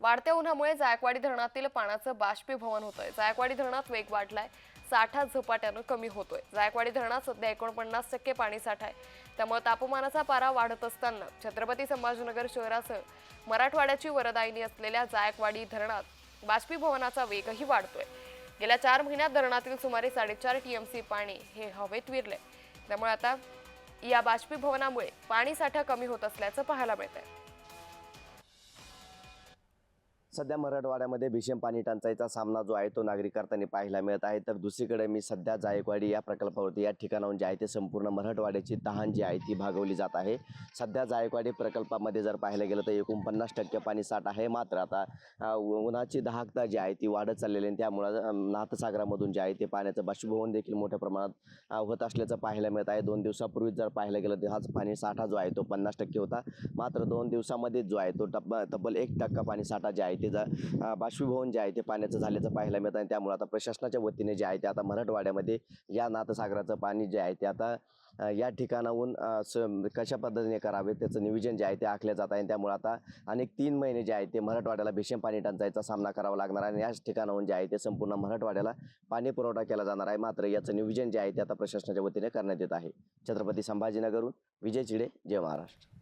वाढत्या उन्हामुळे जायकवाडी धरणातील पाण्याचं बाष्पीभवन होतंय. जायकवाडी धरणात वेग वाढलाय. साठा झपाट्यानं कमी होतोय. जायकवाडी धरणात सध्या एकोणपन्नास टक्के पाणी साठा आहे. त्यामुळे तापमानाचा पारा वाढत असताना छत्रपती संभाजीनगर शहरासह मराठवाड्याची वरदायिनी असलेल्या जायकवाडी धरणात बाष्पीभवनाचा वेगही वाढतोय. गेल्या चार महिन्यात धरणातील सुमारे साडेचार टी एम सी पाणी हे हवेत विरले त्यामुळे आता या बाष्पीभवनामुळे पाणी साठा कमी होत असल्याचं पाहायला मिळत आहे सध्या मराठवाड्यामध्ये भीषण पाणी टंचाईचा सामना जो आहे तो नागरिक करताना पाहायला मिळत आहे. तर दुसरीकडे मी सध्या जायकवाडी या प्रकल्पावरती या ठिकाणाहून जे आहे ते संपूर्ण मराठवाड्याची तहान जी आहे ती भागवली जात आहे. सध्या जायकवाडी प्रकल्पामध्ये जर पाहायला गेलं तर एकूण पन्नास टक्के पाणी साठ आहे. मात्र आता उन्हाची दाहकता जी आहे ती वाढत चाललेली आहे आणि त्यामुळं नाथसागरामधून जे आहे ते पाण्याचं बाष्पीभवन देखील मोठ्या प्रमाणात होत असल्याचं पाहायला मिळत आहे. दोन दिवसापूर्वी जर पाहायला गेलं तर हाच पाणी साठा जो आहे तो पन्नास टक्के होता. मात्र दोन दिवसामध्ये जो आहे तो टप्प तब्बल एक टक्का पाणी साठा जे आहे ते जा बाष्पीभवन जे आहे ते पाण्याचं झाल्याचं पाहायला मिळत आणि त्यामुळे आता प्रशासनाच्या वतीने जे आहे ते आता मराठवाड्यामध्ये या नाथसागराचं पाणी जे आहे ते आता या ठिकाणाहून स कशा पद्धतीने करावे त्याचं नियोजन जे आहे ते आखलं जात आहे त्यामुळे आता अनेक तीन महिने जे आहे ते मराठवाड्याला भीषण पाणी टंचाईचा सामना करावा लागणार आहे आणि याच ठिकाणाहून जे आहे ते संपूर्ण मराठवाड्याला पाणी पुरवठा केला जाणार आहे. मात्र याचं नियोजन जे आहे ते आता प्रशासनाच्या वतीने करण्यात येत आहे. छत्रपती संभाजीनगरहून विजय चिडे जय महाराष्ट्र.